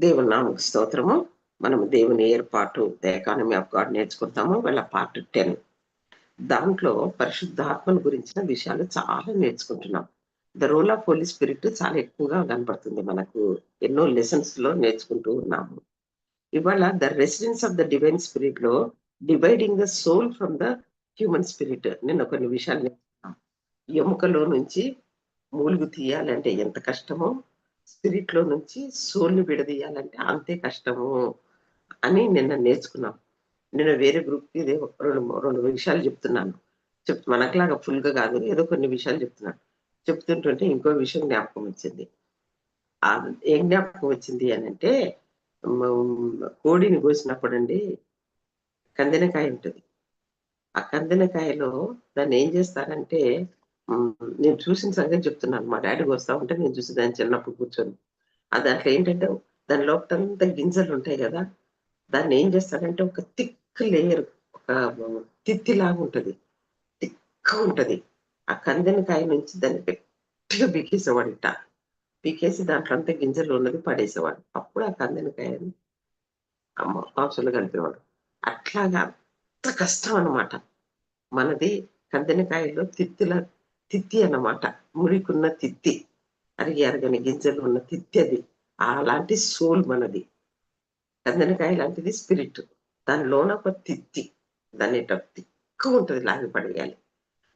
దేవుని నామకు స్తోత్రము. మనము దేవుని ఏర్పాటు ద ఎకానమీ ఆఫ్ గాడ్ నేర్చుకుంటాము. వీళ్ళ పార్ట్ టెన్ దాంట్లో పరిశుద్ధాత్మను గురించిన విషయాలు చాలా నేర్చుకుంటున్నాం. The role of Holy Spirit చాలా ఎక్కువగా కనపడుతుంది మనకు. ఎన్నో లెసన్స్లో నేర్చుకుంటూ ఉన్నాము. ఇవాళ the residence of the divine స్పిరిట్లో dividing the soul from the human spirit నేను కొన్ని విషయాలు నేర్చుకున్నాను ఎముకలో నుంచి మూలుగు తీయాలంటే ఎంత కష్టమో స్పిరిట్లో నుంచి సోల్ని విడదీయాలంటే అంతే కష్టము అని నిన్న నేర్చుకున్నాం. నేను వేరే గ్రూప్కి ఇదే రెండు రెండు విషయాలు చెప్తున్నాను. చెప్ మనకులాగా ఫుల్గా కాదు ఏదో కొన్ని విషయాలు చెప్తున్నాను. చెప్తుంటుంటే ఇంకో విషయం జ్ఞాపకం వచ్చింది. ఏం జ్ఞాపకం వచ్చింది అని అంటే కోడిని కోసినప్పుడు అండి కందినకాయ ఉంటుంది. ఆ కందినకాయలో దాన్ని ఏం చేస్తారంటే నేను చూసిన సంగతి చెప్తున్నాను. మా డాడీ వస్తా ఉంటే నేను చూసి దాన్ని చిన్నప్పుడు కూర్చొని. ఆ దాంట్లో ఏంటంటే దాని లోపలంతా గింజలు ఉంటాయి కదా దాన్ని ఏం చేస్తాడంటే ఒక తిక్ లేయర్ ఒక తిత్తి లాగా తిక్క ఉంటుంది. ఆ ఆ కాయ నుంచి దాన్ని గట్టిగా పీకేసేవాడు ఇట్ట పీకేసి దాంట్లో అంతా గింజలు ఉన్నది పడేసేవాడు. అప్పుడు ఆ కందెనకాయని అమ్మ మాంసంలో కలిపేవాడు. అట్లాగా అంత కష్టం అన్నమాట. మనది కందెనకాయలో తిత్తిల తిత్తి అన్నమాట. మురికున్న తిత్తి. అరిగి అరగని గింజలు ఉన్న తిత్తి అది. అలాంటి సోల్ మనది. కందనకాయ లాంటిది స్పిరిట్. దానిలోన ఒక తిత్తి. దాన్ని ఇట్లా ఉంటుంది లాగి పడేయాలి.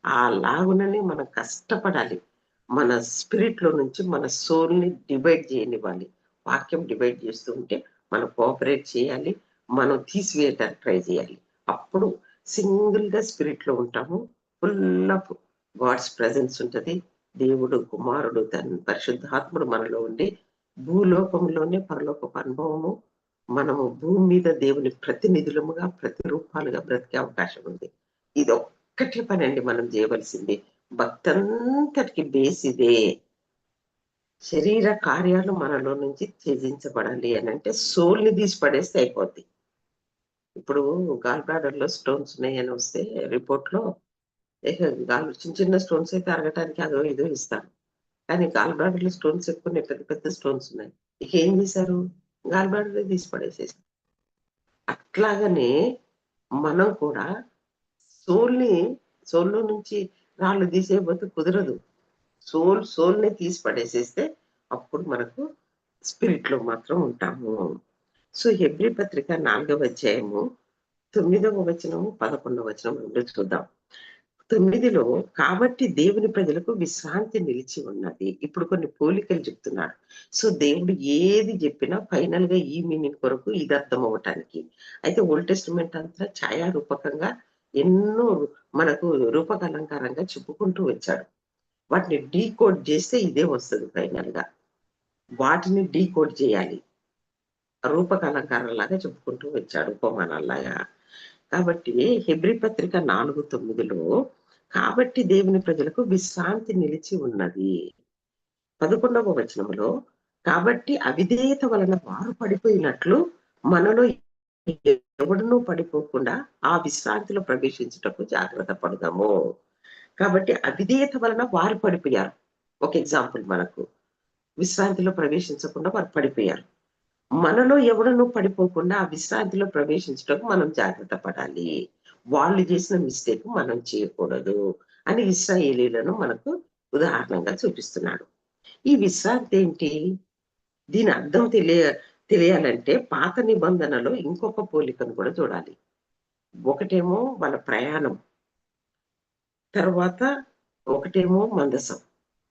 ఆ లాగునని మనం కష్టపడాలి. మన స్పిరిట్లో నుంచి మన సోల్ని డివైడ్ చేయనివ్వాలి. వాక్యం డివైడ్ చేస్తూ ఉంటే మనం కోఆపరేట్ చేయాలి. మనం తీసివేయటానికి ట్రై చేయాలి. అప్పుడు సింగిల్గా స్పిరిట్లో ఉంటాము. ఫుల్ ఆఫ్ గాడ్స్ ప్రజెన్స్ ఉంటుంది. దేవుడు కుమారుడు తన పరిశుద్ధాత్ముడు మనలో ఉండి భూలోకంలోనే పరలోకపు అనుభవము. మనము భూమి మీద దేవుని ప్రతినిధులముగా ప్రతిరూపాలుగా బ్రతికే అవకాశం ఉంది. ఇది ఒక్కటే పని అండి మనం చేయవలసింది. భక్తంతటికి బేస్ ఇదే. శరీర కార్యాలు మనలో నుంచి త్యజించబడాలి అని అంటే సోల్ని తీసి పడేస్తే అయిపోద్ది. ఇప్పుడు గాల్ స్టోన్స్ ఉన్నాయని వస్తే రిపోర్ట్లో గాల్ చిన్న చిన్న స్టోన్స్ అయితే అరగటానికి అదో ఇదో ఇస్తారు. కానీ గాల్ బ్లాడర్ స్టోన్స్ ఎక్కువ ఉన్నాయి, పెద్ద పెద్ద స్టోన్స్ ఉన్నాయి. ఇక ఏం చేశారు? గాల్ బ్లాడర్ తీసి పడేసేసారు. అట్లాగనే మనం కూడా సోల్ని సోల్లో నుంచి రాళ్ళు తీసేయబోతే కుదరదు. సోల్ సోల్ని తీసి పడేసేస్తే అప్పుడు మనకు స్పిరిట్లో మాత్రం ఉంటాము. సో హెబ్రి పత్రిక నాలుగవ అధ్యాయము తొమ్మిదవ వచనము పదకొండవ వచనం రెండు చూద్దాం. తొమ్మిదిలో కాబట్టి దేవుని ప్రజలకు విశ్రాంతి నిలిచి ఉన్నది. ఇప్పుడు కొన్ని పోలికలు చెప్తున్నాడు సో దేవుడు ఏది చెప్పినా ఫైనల్గా ఈ మీనింగ్ కొరకు ఇది అర్థం అవ్వటానికి అయితే ఓల్డ్ టెస్టిమెంట్ అంతా ఛాయారూపకంగా ఎన్నో మనకు రూపకలంకారంగా చెప్పుకుంటూ వచ్చాడు. వాటిని డీకోడ్ చేస్తే ఇదే వస్తుంది ఫైనల్గా వాటిని డీకోడ్ చేయాలి. రూపకలంకారంలాగా చెప్పుకుంటూ వచ్చాడు ఉపమానాల్లాగా. కాబట్టి హెబ్రి పత్రిక నాలుగు తొమ్మిదిలో కాబట్టి దేవుని ప్రజలకు విశ్రాంతి నిలిచి ఉన్నది. పదకొండవ వచనంలో కాబట్టి అవిధేయత వలన వారు పడిపోయినట్లు మనలో ఎవడనూ పడిపోకుండా ఆ విశ్రాంతిలో ప్రవేశించుటకు జాగ్రత్త పడదాము. కాబట్టి అవిధేయత వలన వారు పడిపోయారు. ఒక ఎగ్జాంపుల్ మనకు. విశ్రాంతిలో ప్రవేశించకుండా వారు పడిపోయారు. మనలో ఎవడనూ పడిపోకుండా ఆ విశ్రాంతిలో ప్రవేశించడానికి మనం జాగ్రత్త పడాలి. వాళ్ళు చేసిన మిస్టేక్ మనం చేయకూడదు అని ఇస్రాయేలీలను మనకు ఉదాహరణగా చూపిస్తున్నాడు. ఈ విశ్రాంతి ఏంటి? దీని అర్థం తెలియ తెలియాలంటే పాత నిబంధనలో ఇంకొక పోలికను కూడా చూడాలి. ఒకటేమో వాళ్ళ ప్రయాణం తర్వాత ఒకటేమో మందసం.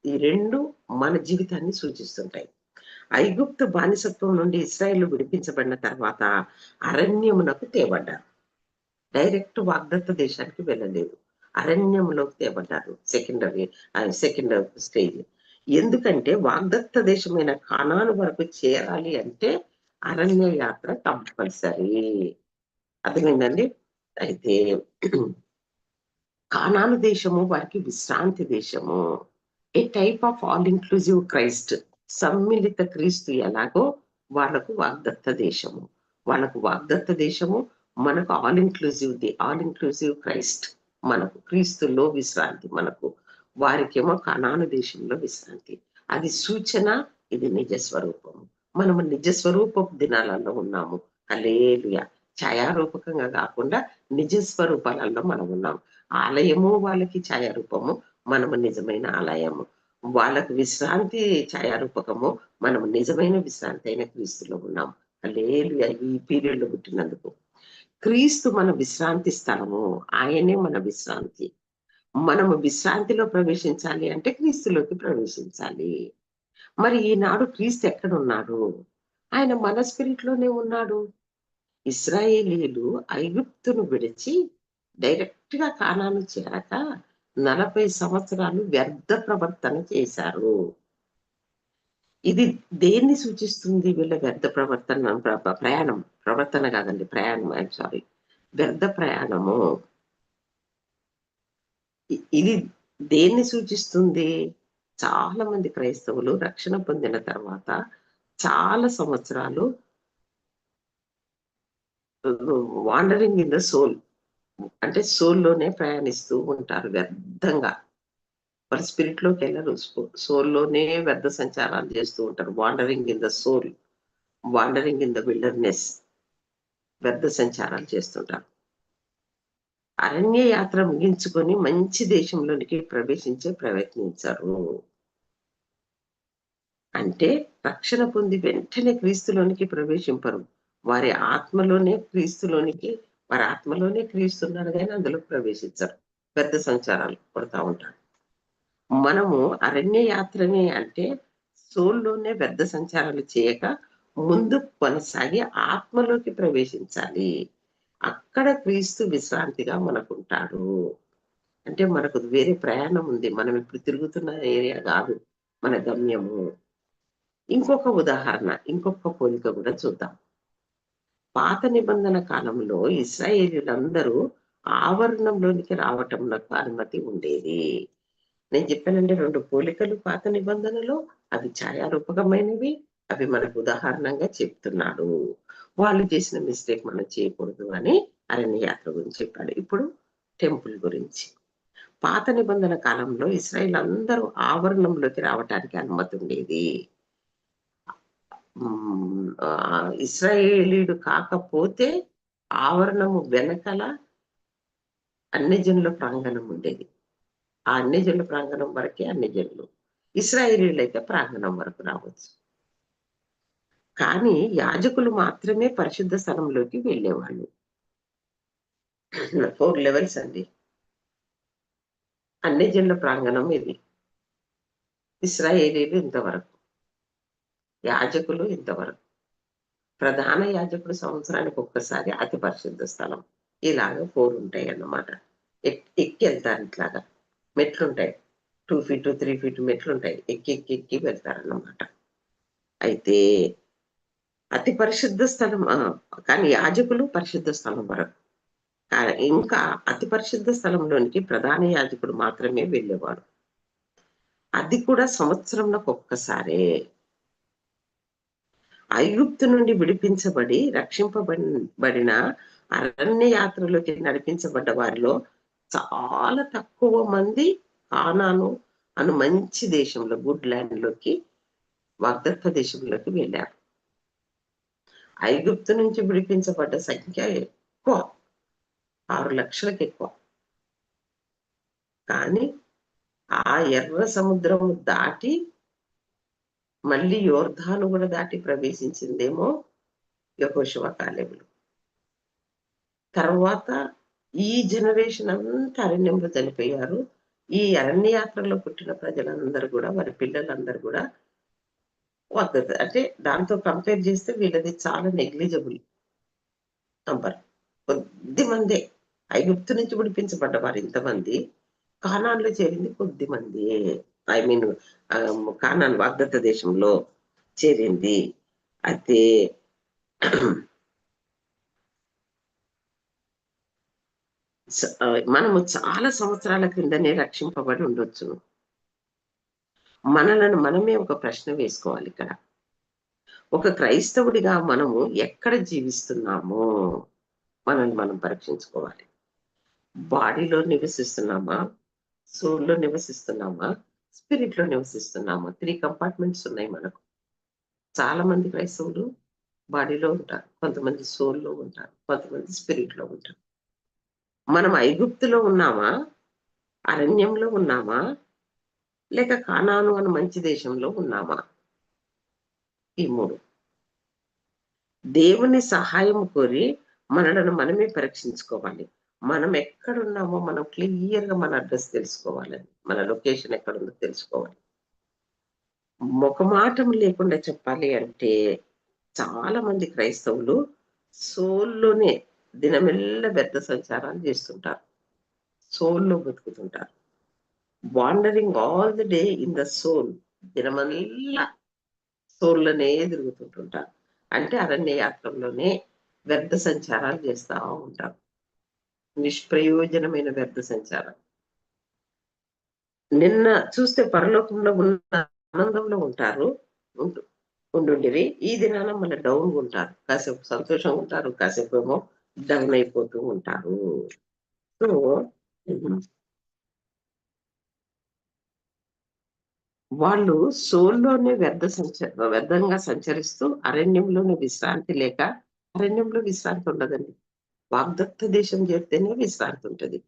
ఈ రెండు మన జీవితాన్ని సూచిస్తుంటాయి. ఐగుప్తు బానిసత్వం నుండి ఇస్రాయేల్ విడిపించబడిన తర్వాత అరణ్యమునకు తేబడ్డారు. డైరెక్ట్ వాగ్దత్త దేశానికి వెళ్ళలేదు. అరణ్యంలోకి తేబడ్డారు. Secondary second stage. ఎందుకంటే వాగ్దత్త దేశమైన కానాను వరకు చేరాలి అంటే అరణ్య యాత్ర కంపల్సరీ. అర్థమైందండి? అయితే కానాను దేశము వారికి విశ్రాంతి దేశము. A type of all inclusive Christ సమ్మిళిత క్రీస్తు ఎలాగో వాళ్ళకు వాగ్దత్త దేశము. వాళ్ళకు వాగ్దత్త దేశము మనకు all inclusive the all inclusive Christ మనకు క్రీస్తులో విశ్రాంతి మనకు వారికేమో కణాను దేశంలో విశ్రాంతి. అది సూచన ఇది నిజ స్వరూపము. మనము నిజ స్వరూపపు దినాలలో ఉన్నాము. అలేలుయ ఛాయారూపకంగా కాకుండా నిజ స్వరూపాలలో మనం ఉన్నాం ఆలయము వాళ్ళకి ఛాయారూపము మనము నిజమైన ఆలయము. వాళ్ళకు విశ్రాంతి ఛాయారూపకము మనం నిజమైన విశ్రాంతి అయిన క్రీస్తులో ఉన్నాం. అలేలుయ ఈ పీరియడ్లో పుట్టినందుకు. క్రీస్తు మన విశ్రాంతి స్థలము. ఆయనే మన విశ్రాంతి. మనము విశ్రాంతిలో ప్రవేశించాలి అంటే క్రీస్తులోకి ప్రవేశించాలి. మరి ఈనాడు క్రీస్తు ఎక్కడ ఉన్నాడు ఆయన మన స్పిరిట్లోనే ఉన్నాడు. ఇస్రాయేలీలు ఐగుప్తును విడిచి డైరెక్ట్గా కానాను చేరక నలభై సంవత్సరాలు వ్యర్థ ప్రవర్తన చేశారు. ఇది దేన్ని సూచిస్తుంది వీళ్ళ వ్యర్థ ప్రవర్తన ప్రయాణం? ప్రవర్తన కాదండి ప్రయాణం ఐఎమ్ సారీ. వ్యర్థ ప్రయాణము. ఇది దేన్ని సూచిస్తుంది? చాలా మంది క్రైస్తవులు రక్షణ పొందిన తర్వాత చాలా సంవత్సరాలు వాండరింగ్ ఇన్ ద సోల్. అంటే సోల్లోనే ప్రయాణిస్తూ ఉంటారు వ్యర్థంగా. వారు స్పిరిట్లోకి వెళ్ళరు సోల్లోనే వ్యర్థ సంచారాలు చేస్తూ ఉంటారు. Wandering in the soul wandering in the wilderness వ్యర్థ సంచారాలు చేస్తుంటారు. అరణ్య యాత్ర ముగించుకొని మంచి దేశంలోనికి ప్రవేశించే ప్రయత్నించారు. అంటే రక్షణ పొంది వెంటనే క్రీస్తులోనికి ప్రవేశింపరు. వారి ఆత్మలోనే క్రీస్తులోనికి వారి ఆత్మలోనే క్రీస్తున్నాడు కానీ అందులో ప్రవేశించరు. పెద్ద సంచారాలు పడుతూ ఉంటారు. మనము అరణ్య యాత్రని అంటే సోల్లోనే పెద్ద సంచారాలు చేయక ముందు కొనసాగి ఆత్మలోకి ప్రవేశించాలి. అక్కడ క్రీస్తు విశ్రాంతిగా మనకుంటాడు. అంటే మనకు వేరే ప్రయాణం ఉంది. మనం ఇప్పుడు తిరుగుతున్న ఏరియా కాదు మన గమ్యము. ఇంకొక ఉదాహరణ ఇంకొక పోలిక కూడా చూద్దాం. పాత నిబంధన కాలంలో ఇస్రాయేలీలందరూ ఆవరణంలోనికి రావటంలకు అనుమతి ఉండేది. నేను చెప్పానంటే రెండు పోలికలు పాత నిబంధనలో అవి ఛాయారూపకమైనవి అవి మనకు ఉదాహరణంగా చెప్తున్నాడు. వాళ్ళు చేసిన మిస్టేక్ మనం చేయకూడదు అని అరణ్య యాత్ర గురించి చెప్పాడు. ఇప్పుడు టెంపుల్ గురించి. పాత నిబంధన కాలంలో ఇస్రాయేల్ అందరూ ఆవరణంలోకి రావటానికి అనుమతి ఉండేది. ఇస్రాయేలీడు కాకపోతే ఆవరణము వెనకల అన్ని ప్రాంగణం ఉండేది. ఆ అన్ని ప్రాంగణం వరకే అన్యజనులు. ఇస్రాయేలీలు అయితే ప్రాంగణం వరకు రావచ్చు. కానీ యాజకులు మాత్రమే పరిశుద్ధ స్థలంలోకి వెళ్ళేవాళ్ళు. ఫోర్ లెవెల్స్ అండి. అన్ని ప్రాంగణం ఇది. ఇస్రాయేలీలు ఇంతవరకు. యాజకులు ఇంతవరకు. ప్రధాన యాజకుడు సంవత్సరానికి ఒక్కసారి అతి పరిశుద్ధ స్థలం. ఇలాగ ఫోర్ ఉంటాయి అన్నమాట ఎక్కి వెళ్తారు ఇట్లాగా. మెట్లుంటాయి. టూ ఫీట్ త్రీ ఫీట్ మెట్లుంటాయి. ఎక్కి ఎక్కి ఎక్కి వెళ్తారన్నమాట. అయితే అతి పరిశుద్ధ స్థలం కానీ యాజకులు పరిశుద్ధ స్థలం వరకు. ఇంకా అతి పరిశుద్ధ స్థలంలోనికి ప్రధాన యాజకుడు మాత్రమే వెళ్ళేవాడు. అది కూడా సంవత్సరంలో ఒక్కసారే ఐగుప్తు నుండి విడిపించబడి రక్షింపబడిన అరణ్య యాత్రలోకి నడిపించబడ్డ వారిలో చాలా తక్కువ మంది కానాను అను మంచి దేశంలో గుడ్ ల్యాండ్లోకి వాగ్దత్వ దేశంలోకి వెళ్ళారు. ఐగుప్తు నుంచి విడిపించబడ్డ సంఖ్య ఎక్కువ ఆరు లక్షలకు ఎక్కువ కానీ ఆ ఎర్ర సముద్రము దాటి మళ్ళీ యోర్ధాను కూడా దాటి ప్రవేశించిందేమో యహోశివ కాలేములు తర్వాత ఈ జనరేషన్ అంతా అరణ్యంలో చనిపోయారు. ఈ అరణ్య యాత్రలో పుట్టిన ప్రజలందరూ కూడా వారి పిల్లలందరూ కూడా వద్దత అంటే దాంతో కంపేర్ చేస్తే వీళ్ళది చాలా నెగ్లిజబుల్ నంబర్ కొద్ది మందే. ఐగుప్తు నుంచి విడిపించబడ్డవారు ఇంతమంది. కానాన్లో చేరింది కొద్ది మంది. ఐ మీన్ um, కానాన్ వాగ్దత్త దేశంలో చేరింది. అయితే మనము చాలా సంవత్సరాల క్రిందనే రక్షింపబడి ఉండొచ్చు. మనలను మనమే ఒక ప్రశ్న వేసుకోవాలి ఇక్కడ. ఒక క్రైస్తవుడిగా మనము ఎక్కడ జీవిస్తున్నామో మనల్ని మనం పరీక్షించుకోవాలి. బాడీలో నివసిస్తున్నామా? సోల్లో నివసిస్తున్నామా? స్పిరిట్లో త్రీ కంపార్ట్మెంట్స్ ఉన్నాయి మనకు. చాలా మంది క్రైస్తవులు బాడీలో ఉంటారు. కొంతమంది సోల్లో ఉంటారు. కొంతమంది స్పిరిట్లో ఉంటారు. మనం ఐగుప్తులో ఉన్నామా? అరణ్యంలో ఉన్నామా? లేక కానాను అని మంచి దేశంలో ఉన్నామా? ఈ మూడు. దేవుని సహాయం కోరి మనలను మనమే పరీక్షించుకోవాలి. మనం ఎక్కడున్నామో మనం క్లియర్గా మన అడ్రస్ తెలుసుకోవాలని. మన లొకేషన్ ఎక్కడుందో తెలుసుకోవాలి. ముఖమాటం లేకుండా చెప్పాలి అంటే చాలా మంది క్రైస్తవులు సోల్లోనే దినమెల్ల వ్యర్థ సంచారాలు చేస్తుంటారు. సోల్లో బతుకుతుంటారు. Wandering all the day in the soul దినమల్లా సోల్లోనే తిరుగుతుంటుంటారు. అంటే అరణ్య యాత్రలోనే వ్యర్థ సంచారాలు చేస్తూ ఉంటారు. నిష్ప్రయోజనమైన వ్యర్థ సంచారం. నిన్న చూస్తే పరలోకంలో ఉన్న ఆనందంలో ఉంటారు. ఉండుండివి ఈ దినాన మళ్ళీ డౌన్ ఉంటారు. కాసేపు సంతోషంగా ఉంటారు కాసేపు ఏమో డౌన్ అయిపోతూ ఉంటారు. సో వాళ్ళు సోల్లోనే వ్యర్థ సంచ వ్యర్థంగా సంచరిస్తూ అరణ్యంలోనే విశ్రాంతి లేక అరణ్యంలో విశ్రాంతి ఉండదండి. వాగ్దత్త దేశం చేస్తేనే విశ్రాంతి ఉంటుంది.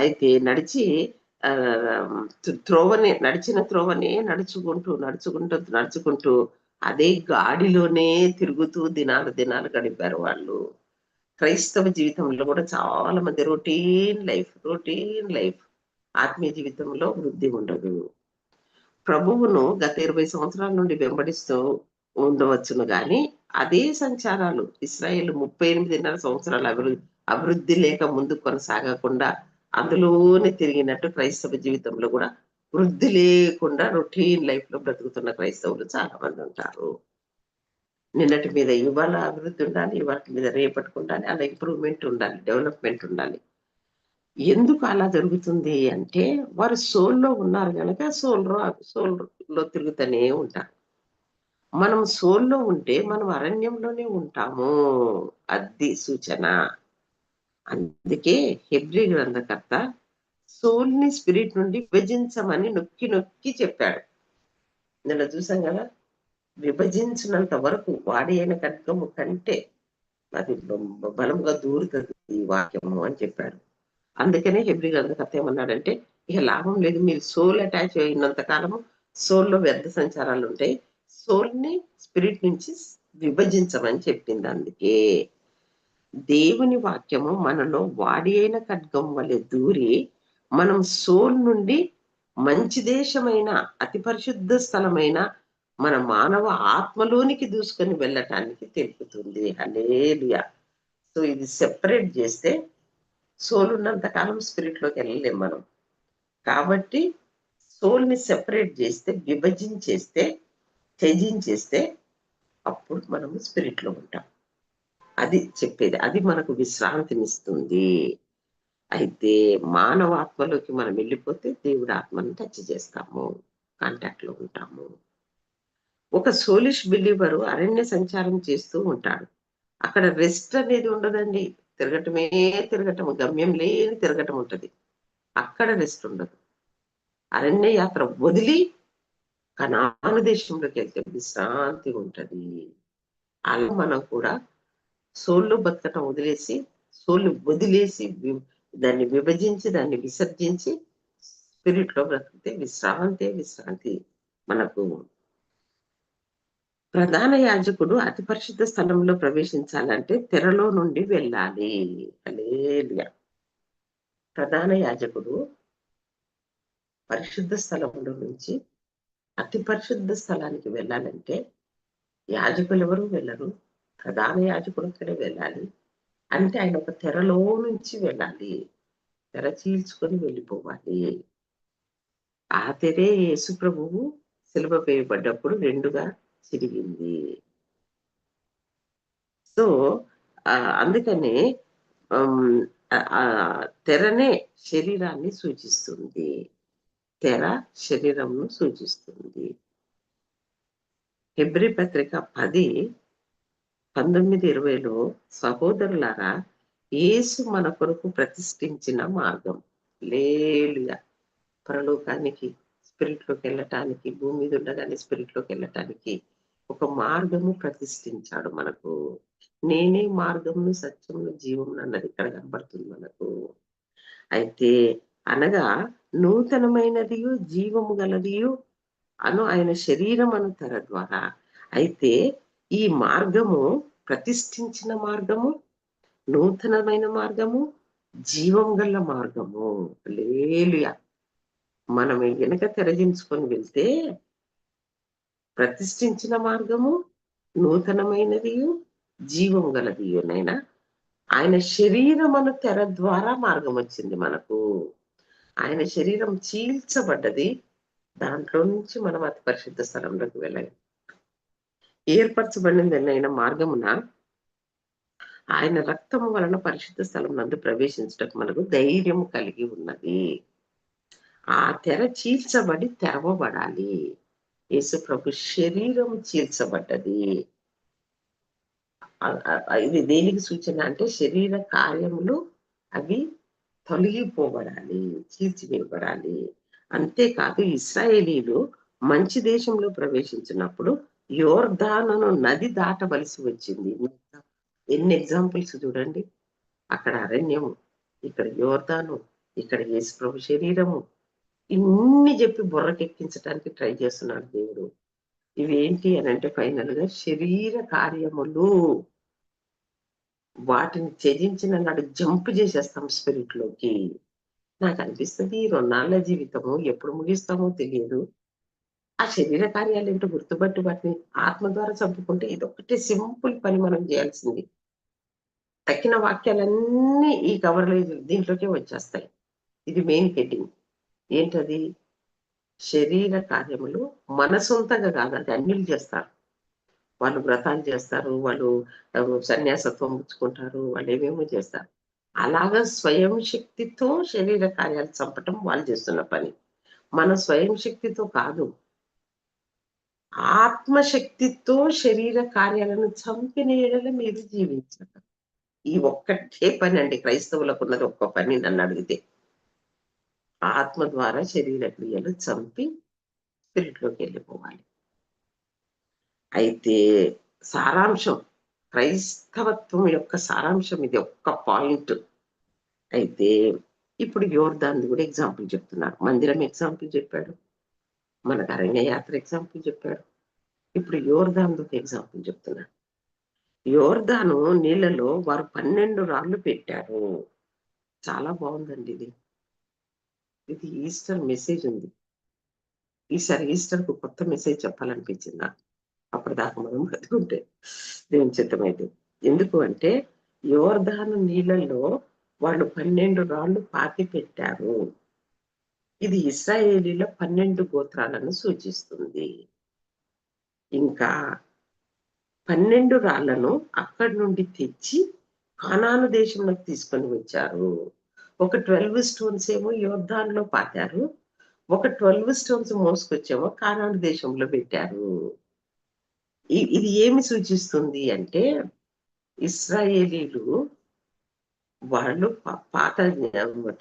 అయితే నడిచి త్రోవనే నడిచిన త్రోవనే నడుచుకుంటూ నడుచుకుంటూ నడుచుకుంటూ అదే గాడిలోనే తిరుగుతూ దినాలు దినాలు గడిపారు వాళ్ళు. క్రైస్తవ జీవితంలో కూడా చాలా మంది రొటీన్ లైఫ్ రొటీన్ లైఫ్ ఆత్మీయ జీవితంలో వృద్ధి ఉండదు. ప్రభువును గత ఇరవై సంవత్సరాల నుండి వెంబడిస్తూ ఉండవచ్చును కానీ అదే సంచారాలు ఇస్రాయేల్ ముప్పై ఎనిమిదిన్నర సంవత్సరాల అభివృద్ధి అభివృద్ధి లేక ముందు కొనసాగకుండా అందులోనే తిరిగినట్టు క్రైస్తవ జీవితంలో కూడా వృద్ధి లేకుండా రొటీన్ లైఫ్లో బ్రతుకుతున్న క్రైస్తవులు చాలా మంది ఉంటారు. నిన్నటి మీద ఇవాళ అభివృద్ధి ఉండాలి ఇవాటి మీద రేపటికి ఉండాలి అలా ఇంప్రూవ్మెంట్ ఉండాలి డెవలప్మెంట్ ఉండాలి. ఎందుకు అలా జరుగుతుంది అంటే వారు సోల్లో ఉన్నారు కనుక సోల్ సోల్లో తిరుగుతూనే ఉంటారు. మనం సోల్లో ఉంటే మనం అరణ్యంలోనే ఉంటాము. అది సూచన. అందుకే హెబ్రి గ్రంథకర్త సోల్ని స్పిరిట్ నుండి విభజించమని నొక్కి నొక్కి చెప్పాడు. నిన్న చూసాం కదా? విభజించినంత వరకు వాడి అయిన ఖడ్గము కంటే అది బలంగా దూరుతుంది ఈ వాక్యము అని చెప్పాడు. అందుకనే హెబ్రి గ్రంథకర్త ఏమన్నాడంటే ఇక లాభం లేదు మీరు సోల్ అటాచ్ అయినంత కాలము సోల్లో వ్యర్థ సంచారాలు ఉంటాయి. సోల్ని స్పిరిట్ నుంచి విభజించమని చెప్పింది అందుకే. దేవుని వాక్యము మనలో వాడి అయిన ఖడ్గం వలె దూరి మనం సోల్ నుండి మంచి దేశమైన అతి పరిశుద్ధ స్థలమైన మన మానవ ఆత్మలోనికి దూసుకొని వెళ్ళటానికి తెలుపుతుంది. హలేలుయా సో ఇది సెపరేట్ చేస్తే సోల్ ఉన్నంత కాలం స్పిరిట్లోకి వెళ్ళలేం మనం. కాబట్టి సోల్ని సెపరేట్ చేస్తే విభజించేస్తే త్యజించేస్తే అప్పుడు మనము స్పిరిట్లో ఉంటాం. అది చెప్పేది. అది మనకు విశ్రాంతినిస్తుంది. అయితే మానవ ఆత్మలోకి మనం వెళ్ళిపోతే దేవుడి ఆత్మను టచ్ చేస్తాము. కాంటాక్ట్లో ఉంటాము. ఒక సోలిష్ బిలీవరు అరణ్య సంచారం చేస్తూ ఉంటాడు. అక్కడ రెస్ట్ అనేది ఉండదండి. తిరగటమే తిరగటం గమ్యం లేని తిరగటం ఉంటది. అక్కడ రెస్ట్ ఉండదు. అరణ్య యాత్ర వదిలి కనాను దేశంలోకి వెళ్తే విశ్రాంతి ఉంటది. అలా మనం కూడా సోళ్ళు బతకటం వదిలేసి సోళ్ళు వదిలేసి దాన్ని విభజించి దాన్ని విసర్జించి స్పిరిట్లో బ్రతికితే విశ్రాంతే విశ్రాంతి మనకు ప్రధాన యాజకుడు అతి పరిశుద్ధ స్థలంలో ప్రవేశించాలంటే తెరలో నుండి వెళ్ళాలి. అలేలియా ప్రధాన యాజకుడు పరిశుద్ధ స్థలంలో నుంచి అతి పరిశుద్ధ స్థలానికి వెళ్ళాలంటే యాజకులు ఎవరు వెళ్ళరు? ప్రధాన యాజకుడు అక్కడే వెళ్ళాలి. అంటే ఆయన ఒక తెరలో నుంచి వెళ్ళాలి. తెర చీల్చుకొని వెళ్ళిపోవాలి. ఆ తెరే యేసు ప్రభువు వేయబడ్డప్పుడు రెండుగా చిరిగింది. సో అందుకనే ఆ తెరనే శరీరాన్ని సూచిస్తుంది. తెర శరీరంను సూచిస్తుంది. హెబ్రి పత్రిక పది పంతొమ్మిది ఇరవైలో సహోదరులారా యేసు మన కొరకు ప్రతిష్ఠించిన మార్గం. లేలుగా పరలోకానికి స్పిరిట్లోకి వెళ్ళటానికి భూమి మీద ఉండగానే స్పిరిట్లోకి వెళ్ళటానికి ఒక మార్గము ప్రతిష్ఠించాడు మనకు. నేనే మార్గమును సత్యమును జీవము అన్నది ఇక్కడ కనబడుతుంది మనకు. అయితే అనగా నూతనమైనదియు జీవము గలదియు అను ఆయన శరీరం అను తర ద్వారా. అయితే ఈ మార్గము ప్రతిష్ఠించిన మార్గము నూతనమైన మార్గము జీవం గల మార్గము. లేలుయ మనం వెనక తెరజించుకొని వెళ్తే ప్రతిష్ఠించిన మార్గము నూతనమైనది జీవం గలది నైనా? ఆయన శరీరమును తెర ద్వారా మార్గం వచ్చింది మనకు. ఆయన శరీరం చీల్చబడ్డది. దాంట్లో నుంచి మనం అతి పరిశుద్ధ స్థలంలోకి వెళ్ళాలి. ఏర్పరచబడిన మార్గమున ఆయన రక్తము వలన పరిశుద్ధ స్థలం నందు ప్రవేశించటం మనకు ధైర్యం కలిగి ఉన్నది. ఆ తెర చీల్చబడి తెరవబడాలి. యేసు ప్రభు శరీరం చీల్చబడ్డది. ఇది దేనికి సూచన అంటే శరీర కార్యములు అవి తొలగిపోబడాలి చీల్చివేయబడాలి. అంతేకాదు ఇస్రాయేలీలు మంచి దేశంలో ప్రవేశించినప్పుడు యోర్ధానను నది దాటవలసి వచ్చింది. ఎన్ని ఎగ్జాంపుల్స్ చూడండి. అక్కడ అరణ్యము ఇక్కడ యోర్ధాను ఇక్కడ యేసు ప్రభు శరీరము. ఇన్ని చెప్పి బుర్రకెక్కించడానికి ట్రై చేస్తున్నాడు దేవుడు. ఇవేంటి అని అంటే ఫైనల్గా శరీర కార్యములు. వాటిని త్యజించిన నాడు జంప్ చేసేస్తాం స్పిరిట్లోకి నాకు అనిపిస్తుంది రెండాళ్ళ జీవితము ఎప్పుడు ముగిస్తామో తెలియదు. ఆ శరీర కార్యాలు ఏంటో గుర్తుపట్టి వాటిని ఆత్మ ద్వారా చంపుకుంటే ఇది సింపుల్ పని మనం చేయాల్సింది. తక్కిన వాక్యాలన్నీ ఈ కవర్లో దీంట్లోకే వచ్చేస్తాయి. ఇది మెయిన్ హెడ్డింగ్ ఏంటది? శరీర కార్యములు మన సొంతంగా కాదు అది అన్యులు చేస్తారు. వాళ్ళు వ్రతాలు చేస్తారు వాళ్ళు సన్యాసత్వం పుచ్చుకుంటారు వాళ్ళు ఏమేమో చేస్తారు. అలాగా స్వయం శక్తితో శరీర కార్యాలు చంపటం వాళ్ళు చేస్తున్న పని. మన స్వయం శక్తితో కాదు ఆత్మశక్తితో శరీర కార్యాలను చంపిన మీరు జీవించట ఈ ఒక్కటే పని అండి క్రైస్తవులకు ఉన్నది ఒక్క పని నన్ను అడిగితే. ఆత్మ ద్వారా శరీర క్రియలు చంపి స్పిరిట్లోకి వెళ్ళిపోవాలి. అయితే సారాంశం క్రైస్తవత్వం యొక్క సారాంశం ఇది ఒక్క పాయింట్. అయితే ఇప్పుడు యోర్దాన్ కూడా ఎగ్జాంపుల్ చెప్తున్నారు. మందిరం ఎగ్జాంపుల్ చెప్పాడు. మనకు అరణ్య యాత్ర ఎగ్జాంపుల్ చెప్పాడు. ఇప్పుడు యోర్దాన్ ఒక ఎగ్జాంపుల్ చెప్తున్నాడు యోర్దాను నీళ్ళలో వారు పన్నెండు రాళ్ళు పెట్టారు. చాలా బాగుందండి ఇది. ఇది ఈస్టర్ మెసేజ్ ఉంది. ఈసారి ఈస్టర్కు కొత్త మెసేజ్ చెప్పాలనిపించింది? నాకు అప్పటిదాకా మనం బతుకుంటే దేవుని చిత్తమైతే ఎందుకు అంటే యోర్ధాను నీళ్ళల్లో వాళ్ళు పన్నెండు రాళ్ళు పాతి పెట్టారు. ఇది ఇస్రాయేలీల పన్నెండు గోత్రాలను సూచిస్తుంది. ఇంకా పన్నెండు రాళ్ళను అక్కడి నుండి తెచ్చి కానాను దేశంలోకి తీసుకొని వచ్చారు. ఒక ట్వెల్వ్ స్టోన్స్ ఏమో యోద్ధాన్లో పాతారు. ఒక ట్వెల్వ్ స్టోన్స్ మోసుకొచ్చేమో కానాను దేశంలో పెట్టారు. ఇది ఏమి సూచిస్తుంది అంటే ఇస్రాయేలీలు వాళ్ళు పాత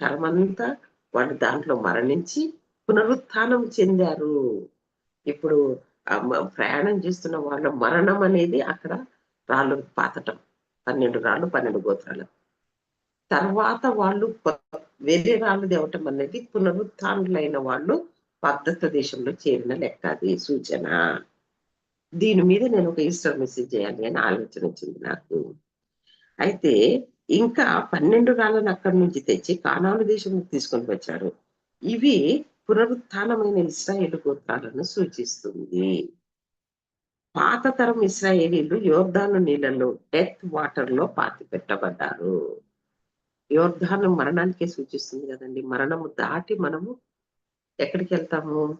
తరమంతా వాళ్ళు దాంట్లో మరణించి పునరుత్నం చెందారు. ఇప్పుడు ప్రయాణం చేస్తున్న వాళ్ళ మరణం అనేది అక్కడ రాళ్ళు పాతటం. పన్నెండు రాళ్ళు పన్నెండు గోత్రాలు. తర్వాత వాళ్ళు వేరే రాళ్ళు దేవటం అనేది పునరుత్నులైన వాళ్ళు పద్ధత దేశంలో చేరిన లెక్క అది సూచన. దీని మీద నేను ఒక ఈస్టర్ మెసేజ్ చేయాలి అని ఆలోచన వచ్చింది నాకు. అయితే ఇంకా పన్నెండు రాళ్ళను అక్కడి నుంచి తెచ్చి కానాలు దేశం తీసుకొని వచ్చారు. ఇవి పునరుత్నమైన ఇస్రాయేల్ గోత్రాలను సూచిస్తుంది. పాత తరం ఇస్రాయేలీలు యోర్ధాను నీళ్ళలో డెత్ వాటర్లో పాతి పెట్టబడ్డారు. యోర్ధాను మరణానికే సూచిస్తుంది కదండి. మరణము దాటి మనము ఎక్కడికి వెళ్తాము?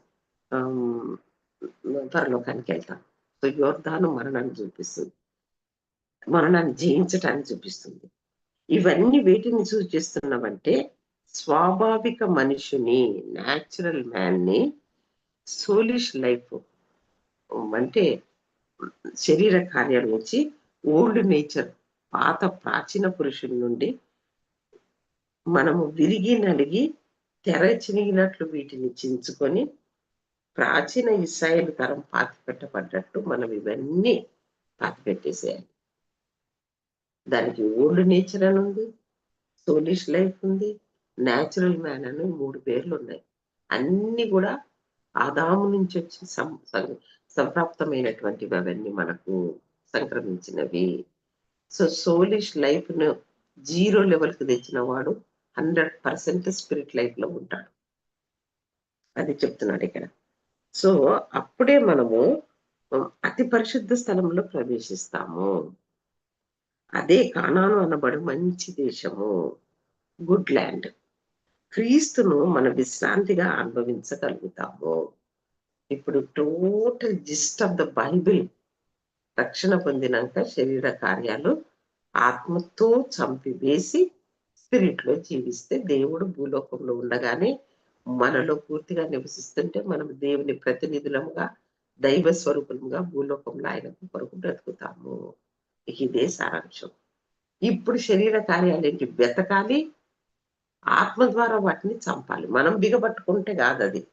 పరలోకానికి వెళ్తాం. సో యోర్ధాను మరణాన్ని చూపిస్తుంది. మరణాన్ని జయించటాన్ని చూపిస్తుంది. ఇవన్నీ వేటిని సూచిస్తున్నావంటే స్వాభావిక మనిషిని న్యాచురల్ మ్యాన్ని సోలిష్ లైఫ్ అంటే శరీర కార్యాల నుంచి ఓల్డ్ నేచర్ పాత ప్రాచీన పురుషుల నుండి మనము విరిగి నలిగి తెర చినిగినట్లు వీటిని చించుకొని ప్రాచీన ఇస్రాయేల్ తరం పాతి పెట్టబడ్డట్టు మనం ఇవన్నీ పాతి పెట్టేసేయాలి దానికి ఓల్డ్ నేచర్ అని ఉంది సోలిష్ లైఫ్ ఉంది న్యాచురల్ మ్యాన్ అని మూడు పేర్లు ఉన్నాయి. అన్ని కూడా ఆదాము నుంచి వచ్చి సం సంప్రాప్తమైనటువంటివి అవన్నీ మనకు సంక్రమించినవి. సో సోలిష్ లైఫ్ను జీరో లెవెల్కి తెచ్చిన వాడు హండ్రెడ్ పర్సెంట్ స్పిరిట్ లైఫ్లో ఉంటాడు. అది చెప్తున్నాడు ఇక్కడ. సో అప్పుడే మనము అతి పరిశుద్ధ స్థలంలో ప్రవేశిస్తాము. అదే కానాను అనబడు మంచి దేశము గుడ్ ల్యాండ్. క్రీస్తును మన విశ్రాంతిగా అనుభవించగలుగుతాము. ఇప్పుడు total gist of the Bible రక్షణ పొందినాక శరీర కార్యాలు ఆత్మతో చంపివేసి స్పిరిట్లో జీవిస్తే దేవుడు భూలోకంలో ఉండగానే మనలో పూర్తిగా నివసిస్తుంటే మనం దేవుని ప్రతినిధులముగా దైవ స్వరూపముగా భూలోకంలో ఆయన కొరకు బ్రతుకుతాము. ఇదే సారాంశం. ఇప్పుడు శరీర కార్యాలేంటి వెతకాలి ఆత్మ ద్వారా వాటిని చంపాలి. మనం బిగబట్టుకుంటే కాదు అది.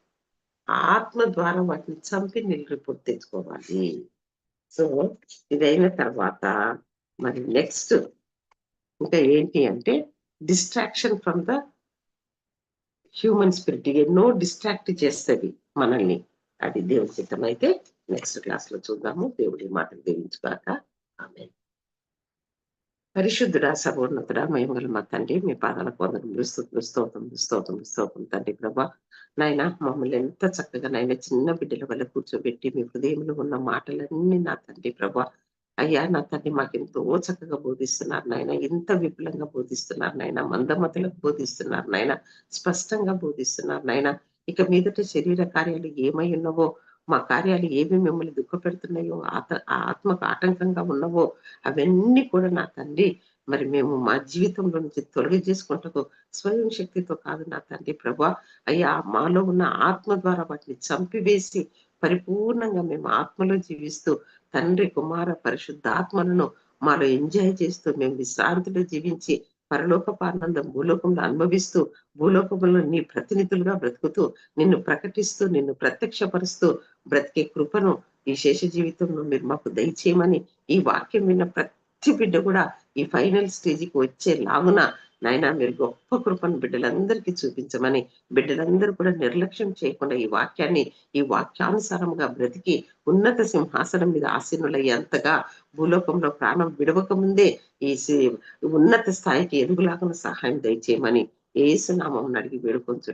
ఆత్మ ద్వారా వాటిని చంపి నీళ్ళు తెచ్చుకోవాలి. సో ఇదైన తర్వాత మరి నెక్స్ట్ ఇంకా ఏంటి అంటే distraction from the human spirit. ఎన్నో డిస్ట్రాక్ట్ చేస్తుంది మనల్ని. అది దేవుడి చిత్తం. అయితే నెక్స్ట్ క్లాస్లో చూద్దాము. దేవుడి మాటలు దీవించుగాక ఆమె పరిశుద్ధుడ సర్వోన్నతుడ మహిమగల మా తండ్రి మీ పాదాలకు అందరం స్తోత్రం స్తోత్రం స్తోత్రం తండ్రి ప్రభా. నాయన మమ్మల్ని ఎంత చక్కగా నాయన చిన్న బిడ్డల వల్ల కూర్చోబెట్టి మీ హృదయంలో ఉన్న మాటలన్నీ నా తండ్రి ప్రభా. అయ్యా నా తండ్రి మాకెంతో చక్కగా బోధిస్తున్నారు నాయన. ఎంత విపులంగా బోధిస్తున్నారు నాయన. మందమతులకు బోధిస్తున్నారు నాయన. స్పష్టంగా బోధిస్తున్నారు నాయన. ఇక మీదట శరీర కార్యాలు ఏమై ఉన్నవో మా కార్యాలు ఏవి మిమ్మల్ని దుఃఖపెడుతున్నాయో ఆత ఆత్మకు ఆటంకంగా ఉన్నవో అవన్నీ కూడా నా తండ్రి. మరి మేము మా జీవితంలో నుంచి తొలగి చేసుకుంటకు స్వయం శక్తితో కాదు నా తండ్రి ప్రభా. అయ్యా మాలో ఉన్న ఆత్మ ద్వారా వాటిని చంపివేసి పరిపూర్ణంగా మేము ఆత్మలో జీవిస్తూ తండ్రి కుమార పరిశుద్ధాత్మలను మాలో ఎంజాయ్ చేస్తూ మేము విశ్రాంతిలో జీవించి పరలోకపు ఆనందం భూలోకంలో అనుభవిస్తూ భూలోకంలో నీ ప్రతినిధులుగా బ్రతుకుతూ నిన్ను ప్రకటిస్తూ నిన్ను ప్రత్యక్షపరుస్తూ బ్రతికే కృపను ఈ శేష జీవితంలో మీరు మాకు దయచేయమని ఈ వాక్యం విన్న ప్రతి బిడ్డ కూడా ఈ ఫైనల్ స్టేజికి వచ్చే లాగున నాయన మీరు గొప్ప కృపను బిడ్డలందరికీ చూపించమని బిడ్డలందరూ కూడా నిర్లక్ష్యం చేయకుండా ఈ వాక్యాన్ని ఈ వాక్యానుసారంగా బ్రతికి ఉన్నత సింహాసనం మీద ఆసీనులయ్యేంతగా భూలోకంలో ప్రాణం విడవక ముందే ఈ సి- ఉన్నత స్థాయికి ఎదుగులాగా సహాయం దయచేయమని ఏసునామం అడిగి వేడుకొంచు